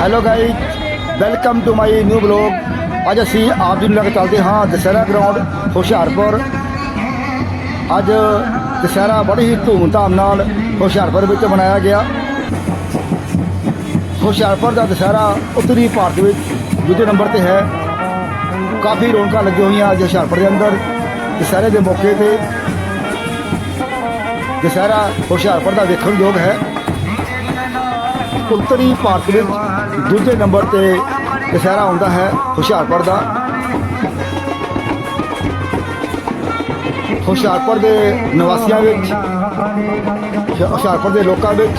Hello guys welcome to my new blog ਅੱਜ ਅਸੀਂ ਆਪ ਜੀ ਨੂੰ ਲੈ ਕੇ ਚੱਲਦੇ ਹਾਂ ਦਸਹਿਰਾ ਗਰਾਊਂਡ ਹੁਸ਼ਿਆਰਪੁਰ। ਅੱਜ ਦਸਹਿਰਾ ਬੜੀ ਹੀ ਧੂਮਧਾਮ ਨਾਲ ਹੁਸ਼ਿਆਰਪੁਰ ਵਿੱਚ ਮਨਾਇਆ ਗਿਆ। ਹੁਸ਼ਿਆਰਪੁਰ ਦਾ ਦਸਹਿਰਾ ਉੱਤਰੀ ਭਾਰਤ ਵਿੱਚ ਦੂਜੇ ਨੰਬਰ ਤੇ ਹੈ। ਕਾਫੀ ਰੌਣਕਾਂ ਲੱਗੀਆਂ ਹੋਈਆਂ ਅੱਜ ਹੁਸ਼ਿਆਰਪੁਰ ਦੇ ਅੰਦਰ। ਦਸਹਿਰੇ ਦੇ ਮੌਕੇ ਤੇ ਦਸਹਿਰਾ ਹੁਸ਼ਿਆਰਪੁਰ ਦਾ ਵੇਖਣ ਯੋਗ ਹੈ। ਉੱਤਰੀ ਭਾਰਤ ਵਿੱਚ ਦੂਜੇ ਨੰਬਰ ਤੇ ਦੁਸਹਿਰਾ ਆਉਂਦਾ ਹੈ ਹੁਸ਼ਿਆਰਪੁਰ ਦਾ। ਹੁਸ਼ਿਆਰਪੁਰ ਦੇ ਨਿਵਾਸੀਆਂ ਵਿੱਚ, ਹੁਸ਼ਿਆਰਪੁਰ ਦੇ ਲੋਕਾਂ ਵਿੱਚ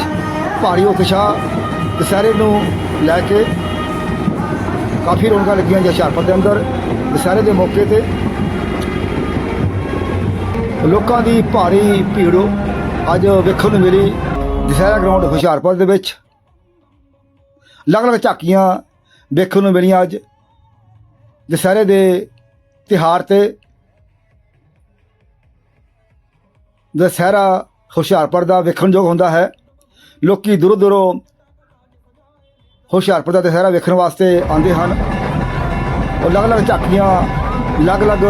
ਭਾਰੀ ਉਤਸ਼ਾਹ ਦੁਸਹਿਰੇ ਨੂੰ ਲੈ ਕੇ ਕਾਫੀ ਰੌਣਕਾਂ ਲੱਗੀਆਂ ਜੀ ਹੁਸ਼ਿਆਰਪੁਰ ਦੇ ਅੰਦਰ ਦੁਸਹਿਰੇ ਦੇ ਮੌਕੇ ਤੇ। ਲੋਕਾਂ ਦੀ ਭਾਰੀ ਭੀੜ ਅੱਜ ਵੇਖਣ ਨੂੰ ਮਿਲੀ ਦੁਸਹਿਰਾ ਗਰਾਊਂਡ ਹੁਸ਼ਿਆਰਪੁਰ ਦੇ ਵਿੱਚ। ਅਲੱਗ-ਅਲੱਗ ਝਾਕੀਆਂ ਵੇਖਣ ਨੂੰ ਮਿਲੀਆਂ ਅੱਜ। ਦੁਸਹਿਰੇ ਦੇ ਤਿਹਾਰ ਤੇ ਦੁਸਹਿਰਾ ਹੁਸ਼ਿਆਰਪੁਰ ਦਾ ਵੇਖਣ ਯੋਗ ਹੁੰਦਾ ਹੈ। ਲੋਕੀ ਦੂਰੋਂ ਦੂਰੋਂ ਹੁਸ਼ਿਆਰਪੁਰ ਦਾ ਦੁਸਹਿਰਾ ਵੇਖਣ ਵਾਸਤੇ ਆਉਂਦੇ ਹਨ। ਉਹ ਅਲੱਗ-ਅਲੱਗ ਝਾਕੀਆਂ ਅਲੱਗ-ਅਲੱਗ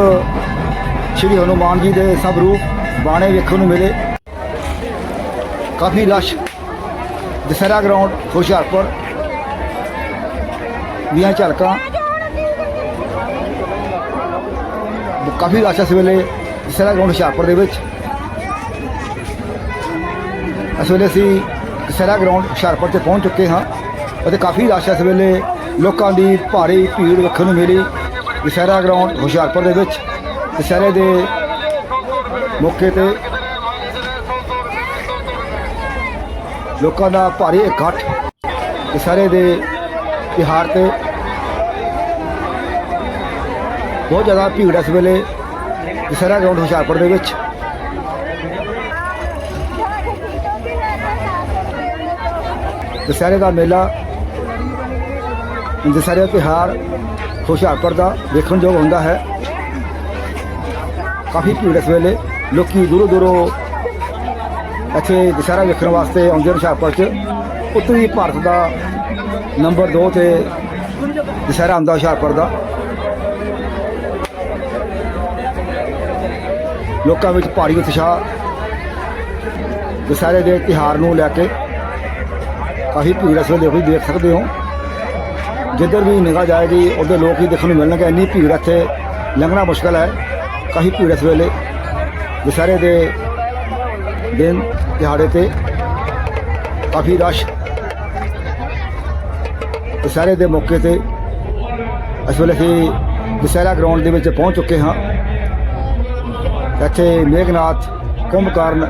ਸ਼੍ਰੀ ਹਨੂਮਾਨ ਜੀ ਦੇ ਸਭ ਰੂਪ ਬਾਣੇ ਵੇਖਣ ਨੂੰ ਮਿਲੇ। ਕਾਫੀ ਰਸ਼। ਦੁਸਹਿਰਾ ਗਰਾਊਂਡ ਹੁਸ਼ਿਆਰਪੁਰ ਦੀਆਂ ਝਲਕਾਂ। ਕਾਫੀ ਰਸ਼ ਇਸ ਵੇਲੇ ਦਸਹਿਰਾ ਗਰਾਊਂਡ ਹੁਸ਼ਿਆਰਪੁਰ ਦੇ ਵਿੱਚ। ਇਸ ਵੇਲੇ ਅਸੀਂ ਦਸਹਿਰਾ ਗਰਾਊਂਡ ਹੁਸ਼ਿਆਰਪੁਰ ਤੇ ਪਹੁੰਚ ਚੁੱਕੇ ਹਾਂ ਅਤੇ ਕਾਫੀ ਰਸ਼ ਇਸ ਵੇਲੇ ਲੋਕਾਂ ਦੀ ਭਾਰੀ ਭੀੜ ਵੇਖਣ ਨੂੰ ਮਿਲੀ ਦਸਹਿਰਾ ਗਰਾਊਂਡ ਹੁਸ਼ਿਆਰਪੁਰ ਦੇ ਵਿੱਚ। ਦਸਹਿਰੇ ਦੇ ਮੌਕੇ ਤੇ ਲੋਕਾਂ ਦਾ ਭਾਰੀ ਇਕੱਠ ਦਸਹਿਰੇ ਦੇ ਤਿਉਹਾਰ ਤੇ ਬਹੁਤ ਜ਼ਿਆਦਾ ਭੀੜ ਇਸ ਵੇਲੇ ਦਸਹਿਰਾ ਗਰਾਊਂਡ ਹੁਸ਼ਿਆਰਪੁਰ ਦੇ ਵਿੱਚ। ਦਸਹਿਰੇ ਦਾ ਮੇਲਾ, ਦਸਹਿਰੇ ਦਾ ਤਿਉਹਾਰ ਹੁਸ਼ਿਆਰਪੁਰ ਦਾ ਵੇਖਣ ਯੋਗ ਹੁੰਦਾ ਹੈ। ਕਾਫੀ ਭੀੜ ਇਸ ਵੇਲੇ, ਲੋਕੀ ਦੂਰੋਂ ਦੂਰੋਂ ਇੱਥੇ ਦੁਸਹਿਰਾ ਵੇਖਣ ਵਾਸਤੇ ਆਉਂਦੇ ਨੇ ਹੁਸ਼ਿਆਰਪੁਰ 'ਚ। ਉੱਤਰੀ ਭਾਰਤ ਦਾ ਨੰਬਰ 2 ਤੇ ਦੁਸਹਿਰਾ ਆਉਂਦਾ ਹੁਸ਼ਿਆਰਪੁਰ ਦਾ। ਲੋਕਾਂ ਵਿੱਚ ਭਾਰੀ ਉਤਸ਼ਾਹ। ਦੁਸਹਿਰੇ ਦੇ ਤਿਹਾਰ ਨੂੰ ਲੈ ਕੇ ਕਾਫੀ ਭੀੜ ਇਸ ਵੇਲੇ ਤੁਸੀਂ ਦੇਖ ਸਕਦੇ ਹੋ। ਜਿੱਧਰ ਵੀ ਨਿਗਾਹ ਜਾਏਗੀ, ਉਧਰ ਲੋਕ ਹੀ ਦੇਖਣ ਨੂੰ ਮਿਲਣਗੇ, ਇੰਨੀ ਭੀੜ ਇੱਥੇ ਲੰਘਣਾ ਮੁਸ਼ਕਲ ਹੈ। ਕਾਫੀ ਭੀੜ ਇਸ ਵੇਲੇ ਦੁਸਹਿਰੇ ਦੇ ਦਿਨ ਦਿਹਾੜੇ ਤੇ ਕਾਫੀ ਰਸ਼ ਦੁਸਹਿਰੇ ਦੇ ਮੌਕੇ ਤੇ ਇਸ ਵੇਲੇ ਅਸੀਂ ਦੁਸਹਿਰਾ ਗਰਾਊਂਡ ਦੇ ਵਿੱਚ ਪਹੁੰਚ ਚੁੱਕੇ ਹਾਂ। ਇੱਥੇ ਮੇਘਨਾਥ, ਕੁੰਭਕਰਨ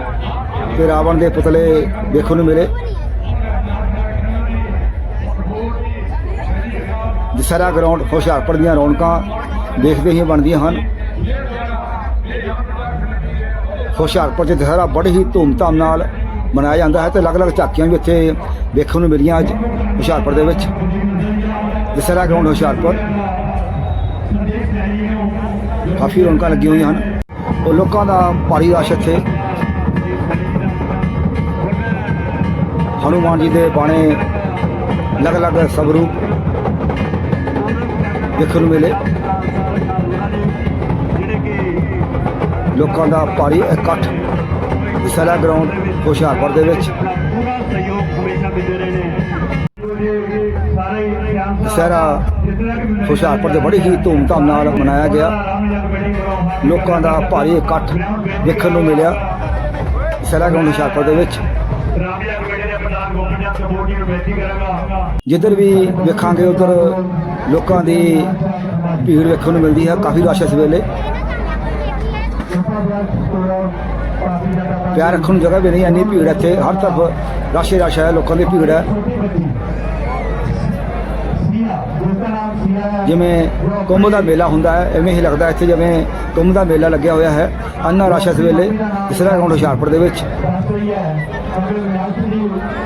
ਤੇ ਰਾਵਣ ਦੇ ਪੁਤਲੇ ਦੇਖਣ ਨੂੰ ਮਿਲੇ। ਦੁਸਹਿਰਾ ਗਰਾਊਂਡ ਹੁਸ਼ਿਆਰਪੁਰ ਦੀਆਂ ਰੌਣਕਾਂ ਦੇਖਦੇ ਹੀ ਬਣਦੀਆਂ ਹਨ। ਹੁਸ਼ਿਆਰਪੁਰ 'ਚ ਦੁਸਹਿਰਾ ਬੜੀ ਹੀ ਧੂਮਧਾਮ ਨਾਲ ਮਨਾਇਆ ਜਾਂਦਾ ਹੈ ਤੇ ਅਲੱਗ-ਅਲੱਗ ਝਾਕੀਆਂ ਵੀ ਇੱਥੇ ਵੇਖਣ ਨੂੰ ਮਿਲੀਆਂ ਅੱਜ। ਹੁਸ਼ਿਆਰਪੁਰ ਦੇ ਵਿੱਚ। ਦੁਸਹਿਰਾ ਗਰਾਊਂਡ ਹੁਸ਼ਿਆਰਪੁਰ। ਕਾਫੀ ਰੌਣਕਾਂ ਲੱਗੀਆਂ ਹੋਈਆਂ ਹਨ। ਉਹ ਲੋਕਾਂ ਦਾ ਭਾਰੀ ਰਸ਼ ਇੱਥੇ। ਹਨੂਮਾਨ ਜੀ ਦੇ ਬਾਣੇ ਅਲੱਗ-ਅਲੱਗ ਸਵਰੂਪ ਦੇਖਣ ਨੂੰ ਮਿਲੇ। ਲੋਕਾਂ ਦਾ ਭਾਰੀ ਇਕੱਠ ਦਸਹਿਰਾ ਗਰਾਊਂਡ ਹੁਸ਼ਿਆਰਪੁਰ ਦੇ ਵਿੱਚ। ਸਹਿਯੋਗ ਹਮੇਸ਼ਾ ਦਿੰਦੇ ਰਹੇ ਦਸਹਿਰਾ ਹੁਸ਼ਿਆਰਪੁਰ ਦੇ ਬੜੀ ਹੀ ਧੂਮਧਾਮ ਨਾਲ ਮਨਾਇਆ ਗਿਆ। ਲੋਕਾਂ ਦਾ ਭਾਰੀ ਇਕੱਠ ਦੇਖਣ ਨੂੰ ਮਿਲਿਆ ਦਸਹਿਰਾ ਗਰਾਊਂਡ ਹੁਸ਼ਿਆਰਪੁਰ ਦੇ ਵਿੱਚ। ਜਿੱਧਰ ਵੀ ਵੇਖਾਂਗੇ, ਉਧਰ ਲੋਕਾਂ ਦੀ ਭੀੜ ਵੇਖਣ ਨੂੰ ਮਿਲਦੀ ਹੈ, ਕਾਫੀ ਰਸ਼ ਇਸ ਵੇਲੇ। ਪਿਆਰ ਰੱਖਣ ਨੂੰ ਜਗ੍ਹਾ ਵੀ ਨਹੀਂ, ਇੰਨੀ ਭੀੜ ਇੱਥੇ। ਹਰ ਤਰਫ ਰਸ਼ ਰਸ਼ ਹੈ, ਲੋਕਾਂ ਦੀ ਭੀੜ ਹੈ। ਜਿਵੇਂ ਕੁੰਭ ਦਾ ਮੇਲਾ ਹੁੰਦਾ ਹੈ, ਐਵੇਂ ਹੀ ਲੱਗਦਾ ਇੱਥੇ ਜਿਵੇਂ ਕੁੰਭ ਦਾ ਮੇਲਾ ਲੱਗਿਆ ਹੋਇਆ ਹੈ, ਅੰਨਾ ਰਸ਼ ਇਸ ਵੇਲੇ ਦਸਹਿਰਾ ਗਰਾਊਂਡ ਹੁਸ਼ਿਆਰਪੁਰ ਦੇ ਵਿੱਚ।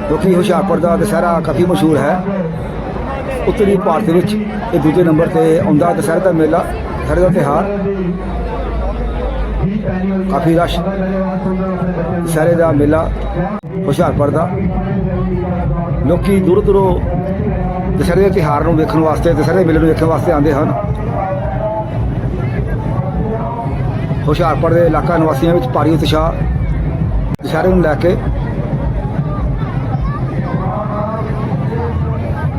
ਕਿਉਂਕਿ ਹੁਸ਼ਿਆਰਪੁਰ ਦਾ ਦਸਹਿਰਾ ਕਾਫੀ ਮਸ਼ਹੂਰ ਹੈ। ਉੱਤਰੀ ਭਾਰਤ ਵਿੱਚ ਇਹ ਦੂਜੇ ਨੰਬਰ ਤੇ ਆਉਂਦਾ ਦਸਹਿਰੇ ਦਾ ਮੇਲਾ, ਦਸਹਿਰੇ ਦਾ ਤਿਉਹਾਰ। ਕਾਫੀ ਰਸ਼, ਦਸਹਿਰੇ ਦਾ ਮੇਲਾ ਹੁਸ਼ਿਆਰਪੁਰ ਦਾ। ਲੋਕੀ ਦੂਰ ਦੂਰੋਂ ਦੁਸਹਿਰੇ ਦੇ ਤਿਉਹਾਰ ਨੂੰ ਵੇਖਣ ਵਾਸਤੇ, ਦੁਸਹਿਰੇ ਦੇ ਮੇਲੇ ਨੂੰ ਵੇਖਣ ਵਾਸਤੇ ਆਉਂਦੇ ਹਨ। ਹੁਸ਼ਿਆਰਪੁਰ ਦੇ ਇਲਾਕਾ ਨਿਵਾਸੀਆਂ ਵਿੱਚ ਭਾਰੀ ਉਤਸ਼ਾਹ। ਦੁਸਹਿਰੇ ਨੂੰ ਲੈ ਕੇ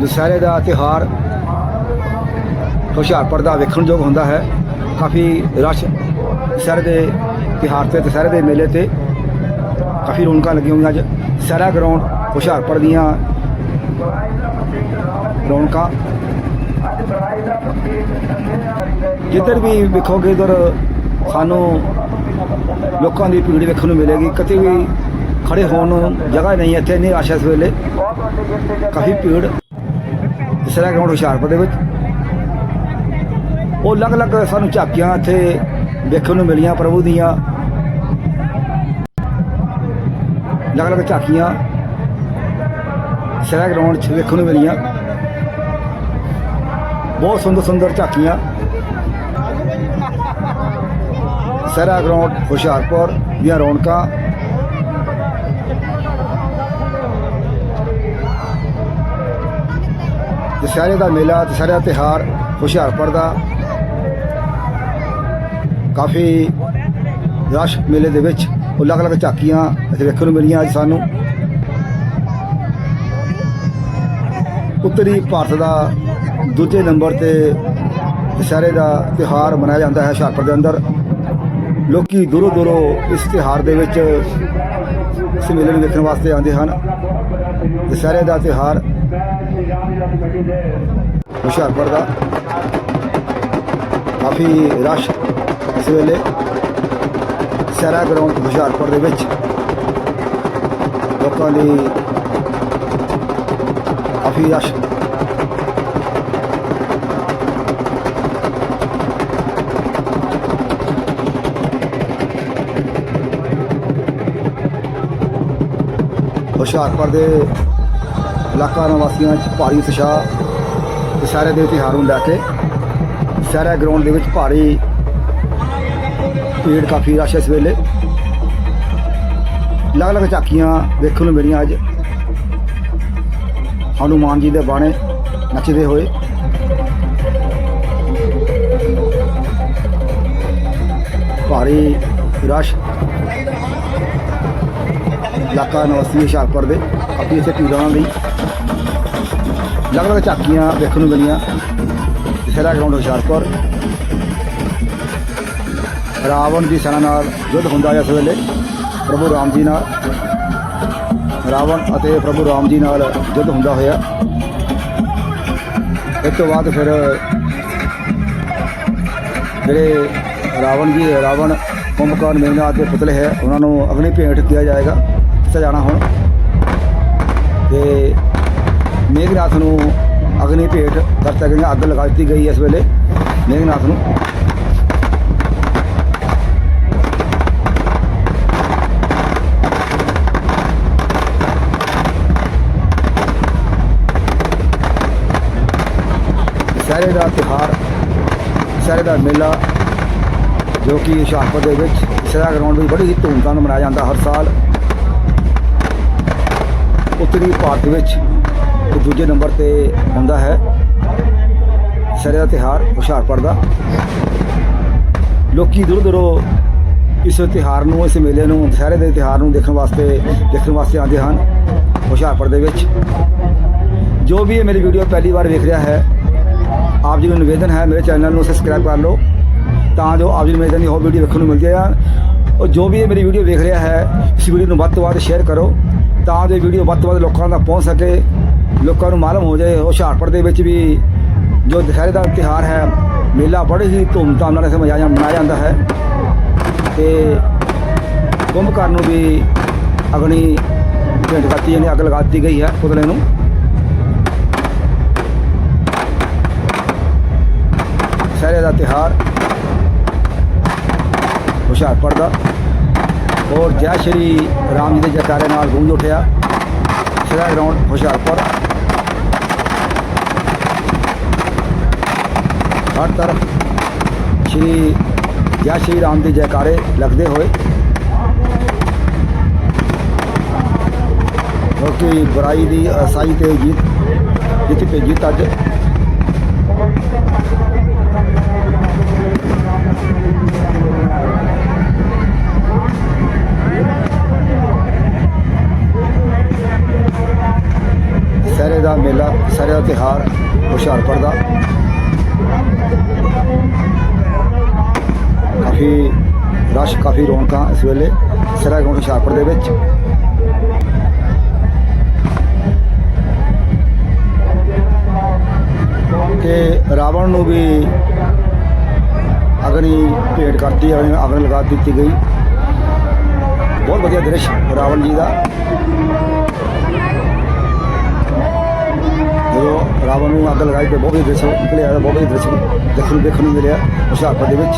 ਦੁਸਹਿਰੇ ਦਾ ਤਿਉਹਾਰ ਹੁਸ਼ਿਆਰਪੁਰ ਦਾ ਵੇਖਣਯੋਗ ਹੁੰਦਾ ਹੈ। ਕਾਫੀ ਰਸ਼ ਦੁਸਹਿਰੇ ਦੇ ਤਿਉਹਾਰ ਤੇ, ਦੁਸਹਿਰੇ ਦੇ ਮੇਲੇ ਤੇ ਕਾਫੀ ਰੌਣਕਾਂ ਲੱਗੀਆਂ ਹੋਈਆਂ ਅੱਜ। ਸਾਰਾ ਗਰਾਊਂਡ ਹੁਸ਼ਿਆਰਪੁਰ ਦੀਆਂ ਰੌਣਕਾਂ ਜਿੱਧਰ ਵੀ ਵੇਖੋਗੇ ਉਧਰ ਸਾਨੂੰ ਲੋਕਾਂ ਦੀ ਭੀੜ ਵੇਖਣ ਨੂੰ ਮਿਲੇਗੀ। ਕਿਤੇ ਵੀ ਖੜੇ ਹੋਣ ਨੂੰ ਜਗ੍ਹਾ ਨਹੀਂ ਹੈ ਇੱਥੇ ਨਹੀਂ ਆਸ਼ਾ ਇਸ ਵੇਲੇ। ਕਾਫੀ ਭੀੜ। ਦਸਰਾ ਗਰਾਊਂਡ ਹੁਸ਼ਿਆਰਪੁਰ ਦੇ ਵਿੱਚ। ਉਹ ਅਲੱਗ-ਅਲੱਗ ਸਾਨੂੰ ਝਾਕੀਆਂ ਇੱਥੇ ਵੇਖਣ ਨੂੰ ਮਿਲੀਆਂ, ਪ੍ਰਭੂ ਦੀਆਂ। ਅਲੱਗ-ਅਲੱਗ ਝਾਕੀਆਂ। ਦਸਰਾ ਗਰਾਊਂਡ 'ਚ ਵੇਖਣ ਨੂੰ ਮਿਲੀਆਂ। ਬਹੁਤ ਸੁੰਦਰ ਸੁੰਦਰ ਝਾਕੀਆਂ। ਦਸਹਿਰਾ ਗਰਾਊਂਡ, ਹੁਸ਼ਿਆਰਪੁਰ ਦੀਆਂ ਰੌਣਕਾਂ। ਦੁਸਹਿਰੇ ਦਾ ਮੇਲਾ, ਦੁਸਹਿਰੇ ਦਾ ਤਿਉਹਾਰ ਹੁਸ਼ਿਆਰਪੁਰ ਦਾ। ਕਾਫੀ ਰਸ਼ ਮੇਲੇ ਦੇ ਵਿੱਚ ਅਲੱਗ-ਅਲੱਗ ਝਾਕੀਆਂ ਇੱਥੇ ਵੇਖਣ ਨੂੰ ਮਿਲੀਆਂ ਅੱਜ ਸਾਨੂੰ। ਉੱਤਰੀ ਭਾਰਤ ਦਾ ਦੂਜੇ ਨੰਬਰ ਤੇ ਦੁਸਹਿਰੇ ਦਾ ਤਿਉਹਾਰ ਮਨਾਇਆ ਜਾਂਦਾ ਹੈ ਹੁਸ਼ਿਆਰਪੁਰ ਦੇ ਅੰਦਰ। ਲੋਕੀ ਦੂਰੋਂ ਦੂਰੋਂ ਇਸ ਤਿਉਹਾਰ ਦੇ ਵਿੱਚ ਇਸ ਮੇਲੇ ਨੂੰ ਵੇਖਣ ਵਾਸਤੇ ਆਉਂਦੇ ਹਨ। ਦੁਸਹਿਰੇ ਦਾ ਤਿਉਹਾਰ ਹੁਸ਼ਿਆਰਪੁਰ ਦਾ ਕਾਫੀ ਰਸ਼ ਇਸ ਵੇਲੇ। ਸੈਰਾ ਗਰਾਊਂਡ ਹੁਸ਼ਿਆਰਪੁਰ ਦੇ ਵਿੱਚ ਲੋਕਾਂ ਦੀ ਕਾਫੀ ਰਸ਼ ਹੁਸ਼ਿਆਰਪੁਰ ਦੇ ਇਲਾਕਾ ਨਿਵਾਸੀਆਂ 'ਚ ਭਾਰੀ ਉਤਸ਼ਾਹ ਦੁਸਹਿਰੇ ਦੇ ਤਿਉਹਾਰ ਨੂੰ ਲੈ ਕੇ ਸਾਰਾ ਗਰਾਊਂਡ ਦੇ ਵਿੱਚ ਭਾਰੀ ਭੀੜ ਕਾਫੀ ਰਸ਼ ਇਸ ਵੇਲੇ। ਅਲੱਗ-ਅਲੱਗ ਝਾਕੀਆਂ ਵੇਖਣ ਨੂੰ ਮਿਲੀਆਂ ਅੱਜ। ਹਨੂਮਾਨ ਜੀ ਦੇ ਬਾਣੇ ਨੱਚਦੇ ਹੋਏ। ਭਾਰੀ ਰਸ਼। ਇਲਾਕਾ ਨਿਵਾਸੀ ਹੁਸ਼ਿਆਰਪੁਰ ਦੇ ਕਾਫੀ ਇੱਥੇ ਭੀੜ ਲਈ। ਅਲੱਗ-ਅਲੱਗ ਝਾਕੀਆਂ ਵੇਖਣ ਨੂੰ ਮਿਲੀਆਂ। ਦੁਸਹਿਰਾ ਗਰਾਊਂਡ ਹੁਸ਼ਿਆਰਪੁਰ। ਰਾਵਣ ਦੀ ਸੈਨਾ ਨਾਲ ਯੁੱਧ ਹੁੰਦਾ ਇਸ ਵੇਲੇ, ਪ੍ਰਭੂ ਰਾਮ ਜੀ ਨਾਲ। ਰਾਵਣ ਅਤੇ ਪ੍ਰਭੂ ਰਾਮ ਜੀ ਨਾਲ ਯੁੱਧ ਹੁੰਦਾ ਹੋਇਆ। ਇਸ ਤੋਂ ਬਾਅਦ ਫਿਰ ਜਿਹੜੇ ਰਾਵਣ ਜੀ, ਰਾਵਣ, ਕੁੰਭਕਰਨ, ਮੇਘਨਾਥ ਦੇ ਪੁਤਲੇ ਹੈ, ਉਹਨਾਂ ਨੂੰ ਅਗਨੀ ਭੇਟ ਕੀਤਾ ਜਾਏਗਾ। ਕੀਤਾ ਜਾਣਾ ਹੁਣ? ਤੇ ਮੇਘਨਾਥ ਨੂੰ ਅਗਨੀ ਭੇਟ ਕਰ ਸਕਦੇ ਅੱਗ ਲਗਾ ਦਿੱਤੀ ਗਈ ਇਸ ਵੇਲੇ, ਮੇਘਨਾਥ ਨੂੰ। ਦੁਸਹਿਰੇ ਦਾ ਤਿਉਹਾਰ ਦੁਸਹਿਰੇ ਦਾ ਮੇਲਾ, ਜੋ ਕਿ ਹੁਸ਼ਿਆਰਪੁਰ ਦੇ ਵਿੱਚ ਦੁਸਹਿਰਾ ਗਰਾਊਂਡ ਵਿੱਚ ਬੜੀ ਹੀ ਧੂਮਧਾਮ ਨਾਲ ਮਨਾਇਆ ਜਾਂਦਾ ਹਰ ਸਾਲ। ਉੱਤਰੀ ਭਾਰਤ ਵਿੱਚ ਦੂਜੇ ਨੰਬਰ ਤੇ ਹੁੰਦਾ ਹੈ। ਦੁਸਹਿਰੇ ਦਾ ਤਿਉਹਾਰ ਹੁਸ਼ਿਆਰਪੁਰ ਦਾ। ਲੋਕੀ ਦੂਰ ਦੂਰੋਂ ਇਸ ਤਿਉਹਾਰ ਨੂੰ, ਇਸ ਮੇਲੇ ਨੂੰ, ਦੁਸਹਿਰੇ ਦੇ ਤਿਉਹਾਰ ਨੂੰ ਦੇਖਣ ਵਾਸਤੇ ਦੇਖਣ ਵਾਸਤੇ ਆਉਂਦੇ ਹਨ ਹੁਸ਼ਿਆਰਪੁਰ ਦੇ ਵਿੱਚ। ਜੋ ਵੀ ਇਹ ਮੇਰੀ ਵੀਡੀਓ ਪਹਿਲੀ ਵਾਰ ਵੇਖ ਰਿਹਾ ਹੈ, ਆਪ ਜੀ ਨੂੰ ਨਿਵੇਦਨ ਹੈ, ਮੇਰੇ ਚੈਨਲ ਨੂੰ ਸਬਸਕ੍ਰਾਈਬ ਕਰ ਲਓ ਤਾਂ ਜੋ ਆਪ ਜੀ ਨੂੰ ਮੇਰੇ ਦੀ ਹੋਰ ਵੀਡੀਓ ਵੇਖਣ ਨੂੰ ਮਿਲ ਹੈ ਉਹ ਜੋ ਵੀ ਇਹ ਮੇਰੀ ਵੀਡੀਓ ਵੇਖ ਰਿਹਾ ਹੈ, ਇਸ ਵੀਡੀਓ ਨੂੰ ਵੱਧ ਤੋਂ ਵੱਧ ਸ਼ੇਅਰ ਕਰੋ ਤਾਂ ਜੋ ਵੀਡੀਓ ਵੱਧ ਤੋਂ ਵੱਧ ਲੋਕਾਂ ਤੱਕ ਪਹੁੰਚ ਸਕੇ, ਲੋਕਾਂ ਨੂੰ ਮਾਲੂਮ ਹੋ ਜਾਏ। ਹੁਸ਼ਿਆਰਪੁਰ ਦੇ ਵਿੱਚ ਵੀ ਜੋ ਦੁਸਹਿਰੇ ਦਾ ਤਿਉਹਾਰ ਹੈ, ਮੇਲਾ ਬੜੇ ਹੀ ਧੂਮਧਾਮ ਨਾਲ ਇੱਥੇ ਮਨਾਇਆ ਮਨਾਇਆ ਜਾਂਦਾ ਹੈ। ਤੇ ਕੁੰਭਕਰਨ ਨੂੰ ਵੀ ਅਗਨੀ ਭੇਂਟ ਕਰਤੀ ਜਾਂਦੀ ਅੱਗ ਲਗਾ ਦਿੱਤੀ ਗਈ ਹੈ ਪੁਤਲੇ ਨੂੰ। ਦੁਸਹਿਰੇ ਦਾ ਤਿਉਹਾਰ ਹੁਸ਼ਿਆਰਪੁਰ ਦਾ। ਔਰ ਜੈ ਸ਼੍ਰੀ ਰਾਮ ਜੀ ਦੇ ਜੈਕਾਰੇ ਨਾਲ ਗੂੰਜ ਉੱਠਿਆ। ਸਿਰਾ ਗਰਾਊਂਡ ਹੁਸ਼ਿਆਰਪੁਰ। ਹਰ ਤਰਫ ਸ਼੍ਰੀ, ਜੈ ਸ਼੍ਰੀ ਰਾਮ ਦੇ ਜੈਕਾਰੇ ਲੱਗਦੇ ਹੋਏ। ਕਿਉਂਕਿ ਬੁਰਾਈ ਦੀ ਅਸਾਈ ਤੇ ਜੀਤ ਜਿੱਥੇ ਭੇਜੀ ਤਾਂ ਅੱਜ ਦਾ ਮੇਲਾ ਸਾਰੇ ਦਾ ਤਿਹਾਰ ਹੁਸ਼ਿਆਰਪੁਰ ਦਾ। ਕਾਫੀ ਰਸ਼, ਕਾਫੀ ਰੌਣਕਾਂ ਇਸ ਵੇਲੇ ਸਰਾ ਗਰਾਊਂਡ ਹੁਸ਼ਿਆਰਪੁਰ ਦੇ ਵਿੱਚ। ਤੇ ਰਾਵਣ ਨੂੰ ਵੀ ਅਗਨੀ ਭੇਟ ਕਰਤੀ ਹੈ ਅਗਨ ਲਗਾ ਦਿੱਤੀ ਗਈ। ਬਹੁਤ ਵਧੀਆ ਦ੍ਰਿਸ਼ ਰਾਵਣ ਜੀ ਦਾ ਜਦੋਂ ਰਾਵਣ ਨੂੰ ਅੱਗ ਲਗਾਈ ਤੇ ਬਹੁਤ ਹੀ ਦ੍ਰਿਸ਼ ਨਿਕਲਿਆ ਬਹੁਤ ਹੀ ਦ੍ਰਿਸ਼ ਦੇਖਣ ਨੂੰ ਦੇਖਣ ਨੂੰ ਮਿਲਿਆ ਹੁਸ਼ਿਆਰਪੁਰ ਦੇ ਵਿੱਚ।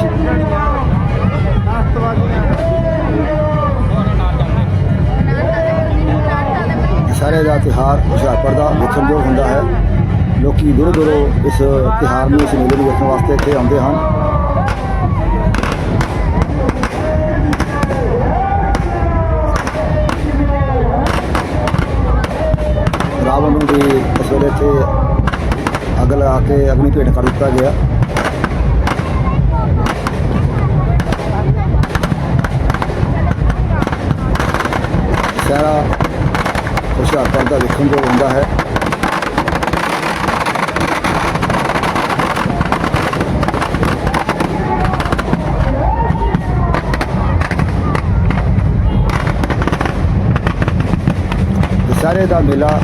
ਸਾਰੇ ਦਾ ਤਿਹਾਰ ਹੁਸ਼ਿਆਰਪੁਰ ਦਾ ਵੇਖਣਯੋਗ ਹੁੰਦਾ ਹੈ। ਲੋਕੀ ਦੂਰੋਂ ਦੂਰੋਂ ਇਸ ਤਿਹਾਰ ਨੂੰ, ਇਸ ਮੇਲੇ ਨੂੰ ਵੇਖਣ ਵਾਸਤੇ ਇੱਥੇ ਆਉਂਦੇ ਹਨ। ਰਾਵਣ ਨੂੰ ਵੀ ਇਸ ਵੇਲੇ ਇੱਥੇ ਅੱਗ ਲਗਾ ਕੇ ਅਗਨੀ ਭੇਟ ਕਰ ਦਿੱਤਾ ਗਿਆ। ਸਾਰਾ ਹੁਸ਼ਿਆਰਪੁਰ ਦਾ ਵੇਖਣ ਜੋ ਹੁੰਦਾ ਹੈ। ਦੁਸਹਿਰੇ ਦਾ ਮੇਲਾ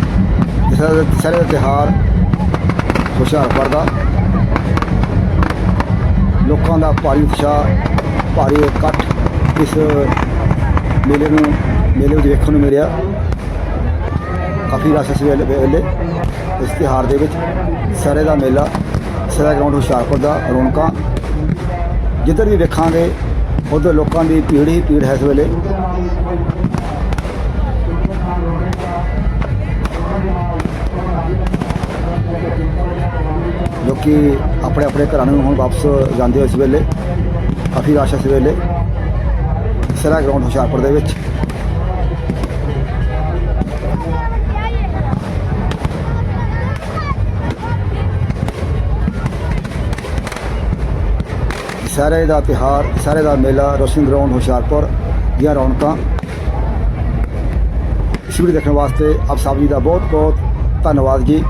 ਦੁਸਹਿਰੇ ਦਾ ਦੁਸਹਿਰੇ ਦਾ ਤਿਉਹਾਰ ਹੁਸ਼ਿਆਰਪੁਰ ਦਾ ਲੋਕਾਂ ਦਾ ਭਾਰੀ ਉਤਸ਼ਾਹ, ਭਾਰੀ ਇਕੱਠ ਇਸ ਮੇਲੇ ਨੂੰ, ਮੇਲੇ ਵਿੱਚ ਵੇਖਣ ਨੂੰ ਮਿਲਿਆ। ਕਾਫੀ ਰਸ਼ ਇਸ ਵੇਲੇ ਵੇਲੇ ਇਸ ਤਿਉਹਾਰ ਦੇ ਵਿੱਚ। ਸਾਰੇ ਦਾ ਮੇਲਾ, ਸਾਰਾ ਗਰਾਊਂਡ ਹੁਸ਼ਿਆਰਪੁਰ ਦਾ ਰੌਣਕਾਂ। ਜਿੱਧਰ ਵੀ ਵੇਖਾਂਗੇ, ਉਧਰ ਲੋਕਾਂ ਦੀ ਭੀੜ ਹੀ ਭੀੜ ਹੈ ਇਸ ਵੇਲੇ। ਕਿ ਆਪਣੇ ਆਪਣੇ ਘਰਾਂ ਨੂੰ ਹੁਣ ਵਾਪਸ ਜਾਂਦੇ ਹੋ ਇਸ ਵੇਲੇ। ਕਾਫੀ ਰਸ਼ ਇਸ ਵੇਲੇ। ਸਾਰਾ ਗਰਾਊਂਡ ਹੁਸ਼ਿਆਰਪੁਰ ਦੇ ਵਿੱਚ। ਸਾਰੇ ਦਾ ਤਿਹਾਰ ਸਾਰੇ ਦਾ ਮੇਲਾ ਰੋਸ਼ਨ ਗਰਾਊਂਡ ਹੁਸ਼ਿਆਰਪੁਰ ਦੀਆਂ ਰੌਣਕਾਂ। ਇਸ ਵੀਡੀਓ ਦੇਖਣ ਵਾਸਤੇ ਆਪ ਸਭ ਜੀ ਦਾ ਬਹੁਤ ਬਹੁਤ ਧੰਨਵਾਦ ਜੀ।